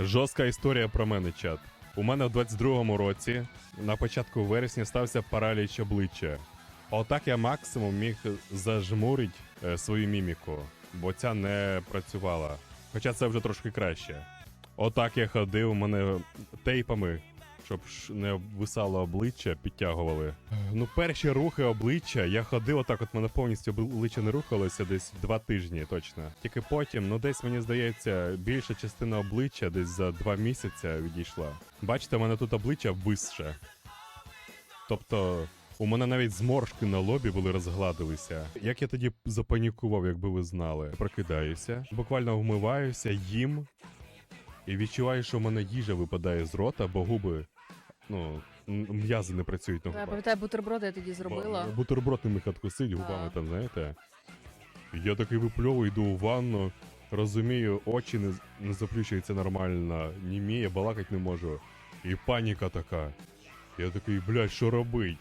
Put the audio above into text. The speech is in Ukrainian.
Жорстка історія про мене, чат. У мене в 22-му році, на початку вересня, стався параліч обличчя. Отак я максимум міг зажмурити е, свою міміку, бо ця не працювала. Хоча це вже трошки краще. Отак я ходив, у мене тейпами, щоб не обвисало обличчя, підтягували. Ну, перші рухи обличчя, я ходив отак, от мене повністю обличчя не рухалося десь два тижні точно. Тільки потім, ну десь мені здається, більша частина обличчя десь за два місяці відійшла. Бачите, у мене тут обличчя висше. Тобто, у мене навіть зморшки на лобі були розгладилися. Як я тоді запанікував, якби ви знали. Прокидаюся, буквально вмиваюся, їм. І відчуваю, що в мене їжа випадає з рота, бо губи. Ну, м'язи не працюють на Я губах. пам'ятаю, бутерброди я тоді зробила. Бу- Бутерброд не міг откусить губами, там, знаєте. Я такий випльовую, йду у ванну, розумію, очі не, з- не заплющуються нормально, німіє, балакать не можу. І паніка така. Я такий, блядь, що робить?